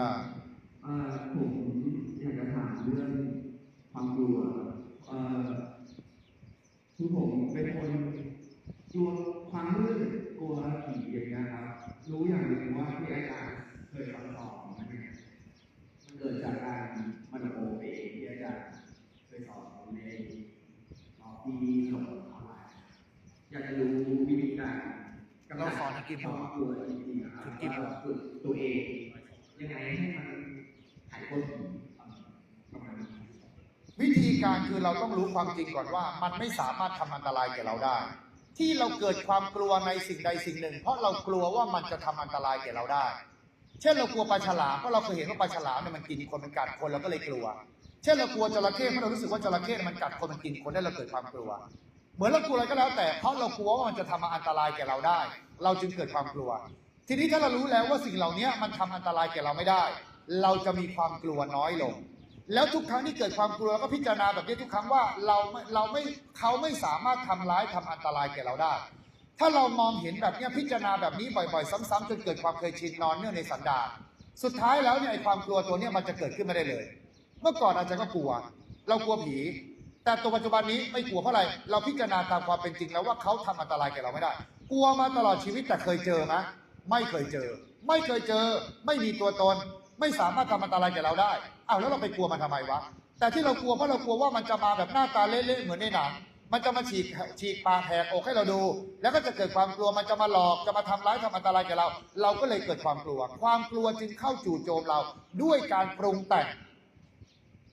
ช่เอ่อผมอยากจะถามเรื่องความกลัวเอ่อคือผมเป็นคนกลัวความมืดกลัวผีอย่างเงี้ยครับ รู้อย่างหนึ่งว่าที่อาจารย์เคยสอนสอนมันเนี่ยมันเกิดจากการมโนเองที่อาจารย์เคยสอนในตอนที่สอนออนไลน์อยากจะรู้วิธีการกำจัดเราสอนให้กี่โมงความกลัวจริงๆนะครับถึงกี่โมงว่าฝึกตัวเอง ยังไงให้มันหายพ้นประมาณนี้วิธีการคือเราต้องรู้ความจริงก่อนว่า มันไม่สามารถทำอันตรายแก่เราได้ ที่เราเกิดความกลัวในสิ่งใดสิ่งหนึ่ง เพราะเรากลัวว่ามันจะทำอันตรายแก่เราได้ เช่นเรากลัวปลาฉลามเพราะเราเคยเห็นว่าปลาฉลามเนี่ยมันกินคนมันกัดคนเราก็เลยกลัว เช่นเรากลัวจระเข้เพราะเรารู้สึกว่าจระเข้มันกัดคนมันกินคนได้เราเกิดความกลัว เหมือนเรากลัวอะไรก็แล้วแต่เพราะเรากลัวว่ามันจะทำอันตรายแก่เราได้ เราจึงเกิดความกลัว ทีนี้ถ้าเรารู้แล้วว่าสิ่งเหล่านี้มันทำอันตรายแก่เราไม่ได้ เราจะมีความกลัวน้อยลง แล้วทุกครั้งที่เกิดความกลัวก็พิจารณาแบบนี้ทุกครั้งว่าเราเราไม่เขาไม่สามารถทำร้ายทำอันตรายแก่เราได้ ถ้าเรามองเห็นแบบนี้พิจารณาแบบนี้บ่อยๆ ซ้ำๆจนเกิดความเคยชินนอนเนื่องในสันดานสุดท้ายแล้วเนี่ยไอ้ความกลัวตัวเนี้ยมันจะเกิดขึ้นไม่ได้เลย เมื่อก่อนอาจารย์ก็กลัว เรากลัวผี แต่ตัวปัจจุบันนี้ไม่กลัวเพราะอะไร เราพิจารณาตามความเป็นจริงแล้วว่าเขาทำอันตรายแก่เราไม่ได้ กลัวมาตลอดชีวิตแต่เคยเจอไหม ไม่เคยเจอ ไม่เคยเจอ ไม่มีตัวตน ไม่สามารถทำอันตรายแก่เราได้อ้าวแล้วเราไปกลัวมันทำไมวะ แต่ที่เรากลัวเพราะเรากลัวว่ามันจะมาแบบหน้าตาเละๆเหมือนในหนังมันจะมาฉีกฉีกปากแหกอกให้เราดู แล้วก็จะเกิดความกลัวมันจะมาหลอกจะมาทำร้ายทำอันตรายแก่เรา เราก็เลยเกิดความกลัว ความกลัวจึงเข้าจู่โจมเราด้วยการปรุงแต่ง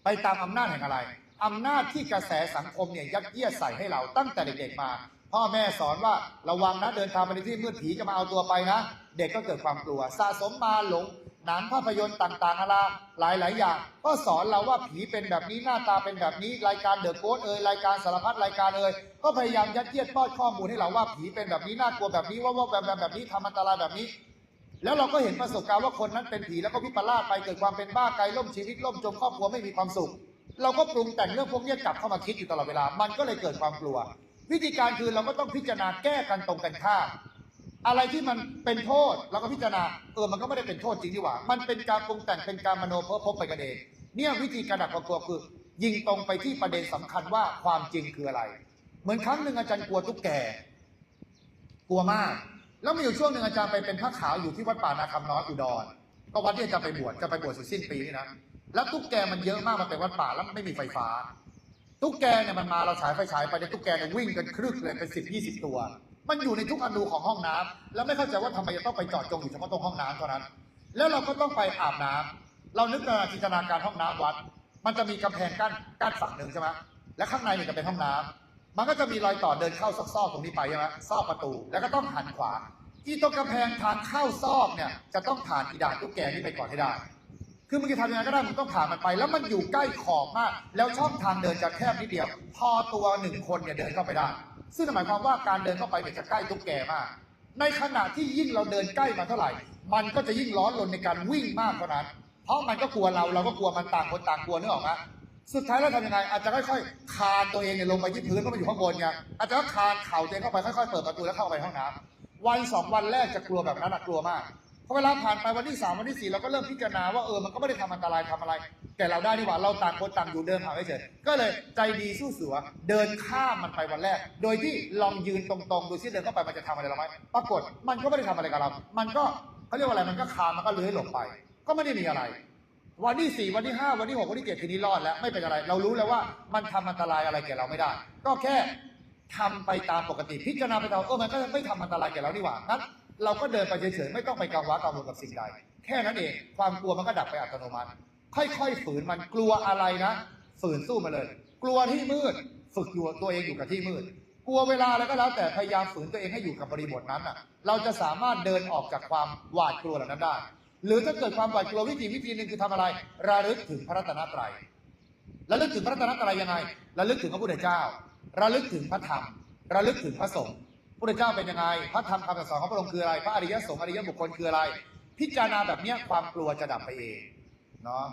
ไปตามอำนาจแห่งอะไรอำนาจที่กระแสสังคมเนี่ยยัดเยียดใส่ให้เราตั้งแต่เด็กๆมา พ่อแม่สอนว่าระวังนะเดินทางไปในที่มืดผีจะมาเอาตัวไปนะ เด็กก็เกิดความกลัว สะสมมาหลงหนังภาพยนตร์ต่างๆอะไรหลายๆ อย่าง ก็สอนเราว่าผีเป็นแบบนี้หน้าตาเป็นแบบนี้ รายการเดอะโกสเอ่ยรายการสารพัดรายการเอ่ยก็พยายามยัดเยียดป้อนข้อมูลให้เราว่าผีเป็นแบบนี้น่ากลัวแบบนี้ว่าว่าแบบแบบแบบนี้ทำอันตรายแบบนี้ แล้วเราก็เห็นประสบการณ์ว่าคนนั้นเป็นผีแล้วก็วิปลาสไปเกิดความเป็นบ้าไกลล่มชีวิตล่มจมครอบครัวไม่มีความสุข เราก็ปรุงแต่งเรื่องพวกนี้กลับเข้ามาคิดอยู่ตลอดเวลา มันก็เลยเกิดความกลัว วิธีการคือเราก็ต้องพิจารณาแก้กันตรงกันข้ามอะไรที่มันเป็นโทษเราก็พิจารณาเออมันก็ไม่ได้เป็นโทษจริงดีหว่า มันเป็นการปรุงแต่งเป็นการมโนเพ้อพบไปกันเองเนี่ยวิธีการดับความกลัวคือ ยิงตรงไปที่ประเด็นสำคัญว่าความจริงคืออะไร เหมือนครั้งหนึ่งอาจารย์กลัวตุ๊กแกกลัวมาก แล้วมีอยู่ช่วงหนึ่งอาจารย์ไปเป็นพระขาวอยู่ที่วัดป่านาคำน้อยอุดรก็วัดที่อาจารย์ไปบวชจะไปบวชสุดสิ้นปีนี่นะแล้วตุ๊กแกมันเยอะมากมันเป็นวัดป่าแล้วไม่มีไฟฟ้า ตุ๊กแกเนี่ยมันมาเราฉายไฟฉายไปในตุ๊กแกเนี่ยวิ่งกันครึกเลยเป็นสิบยี่สิบตัว มันอยู่ในทุกอนูของห้องน้ำแล้วไม่เข้าใจว่าทำไมจะต้องไปจอดจงอยู่เฉพาะตรงห้องน้ำเท่านั้น แล้วเราก็ต้องไปอาบน้ำเรานึกในจินตนาการห้องน้ำวัด มันจะมีกำแพงกั้นกั้นฝั่งหนึ่งใช่ไหมและข้างในเนี่ยจะเป็นห้องน้ำมันก็จะมีรอยต่อเดินเข้าซอกๆตรงนี้ไปใช่ไหมซอกประตูแล้วก็ต้องหันขวาที่ตรงกำแพงทางเข้าซอกเนี่ยจะต้องผ่านอีด่านตุ๊กแกนี่ไปก่อนให้ได้ คือมึงจะทำยังไงก็ได้มึงต้องผ่านมันไป แล้วมันอยู่ใกล้ขอบมาก แล้วช่องทางเดินจะแคบนิดเดียว พอตัวหนึ่งคนเนี่ยเดินเข้าไปได้ ซึ่งหมายความว่าการเดินเข้าไปเนี่ยจะใกล้ตุ๊กแกมาก ในขณะที่ยิ่งเราเดินใกล้มาเท่าไหร่ มันก็จะยิ่งร้อนรนในการวิ่งมากเท่านั้น เพราะมันก็กลัวเราเราก็กลัวมันต่างคนต่างกลัวนึกออกไหมสุดท้ายแล้วทำยังไงอาจจะค่อยๆคานตัวเองเนี่ยลงไปที่พื้นเพราอยู่ข้างบนไงอาจจะคานเข่าตัวเองเข้าไปค่อยๆเปิดประตูแล้วเข้าไปห้องน้ำวันสองวันแรกจะกลัวแบบนั้นกลัวมาก พอเวลาผ่านไปวันที่สามวันที่สี่เราก็เริ่มพิจารณาว่าเออมันก็ไม่ได้ทำอันตรายทำอะไร แต่เราได้ดีกว่าเราต่างคนต่างอยู่เดินผ่านเฉยก็เลยใจดีสู้เสือเดินข้ามมันไปวันแรก โดยที่ลองยืนตรงๆดูซิเดินเข้าไปมันจะทำอะไรเราไหมปรากฏมันก็ไม่ได้ทำอะไรกับเรา มันก็เขาเรียกว่าอะไรมันก็คามันก็เลื้อยหลบไป ก็ไม่ได้มีอะไร วันที่สี่วันที่ห้าวันที่หกวันที่เจ็ดทีนี้รอดแล้วไม่เป็นอะไร เรารู้แล้วว่ามันทำอันตรายอะไรแก่เราไม่ได้ ก็แค่ทำไปตามปกติพิจารณาไปตามเออมันก็ไม่ทำอันตรายแก่เรานี่หว่างั้น เราก็เดินไปเฉยๆไม่ต้องไปกังวลกังวลกับสิ่งใด แค่นั้นเองความกลัวมันก็ดับไปอัตโนมัติ ค่อยๆฝืนมันกลัวอะไรนะ ฝืนสู้มาเลย กลัวที่มืด ฝึกอยู่ตัวเองอยู่กับที่มืด กลัวเวลาแล้วก็แล้วแต่พยายามฝืนตัวเองให้อยู่กับบริบทนั้นอะ เราจะสามารถเดินออกจากความหวาดกลัวเหล่านั้นได้ หรือถ้าเกิดความหวาดกลัววิธีวิธีหนึ่งคือทำอะไรระลึกถึงพระรัตนตรัยระลึกถึงพระรัตนตรัยยังไงระลึกถึงพระพุทธเจ้าระลึกถึงพระธรรมระลึกถึงพระสงฆ์ พระเจ้าเป็นยังไง พระธรรมคำสอนของพระองค์คืออะไร พระอริยสงฆ์อริยบุคคลคืออะไร พิจารณาแบบเนี้ยความกลัวจะดับไปเองเนาะ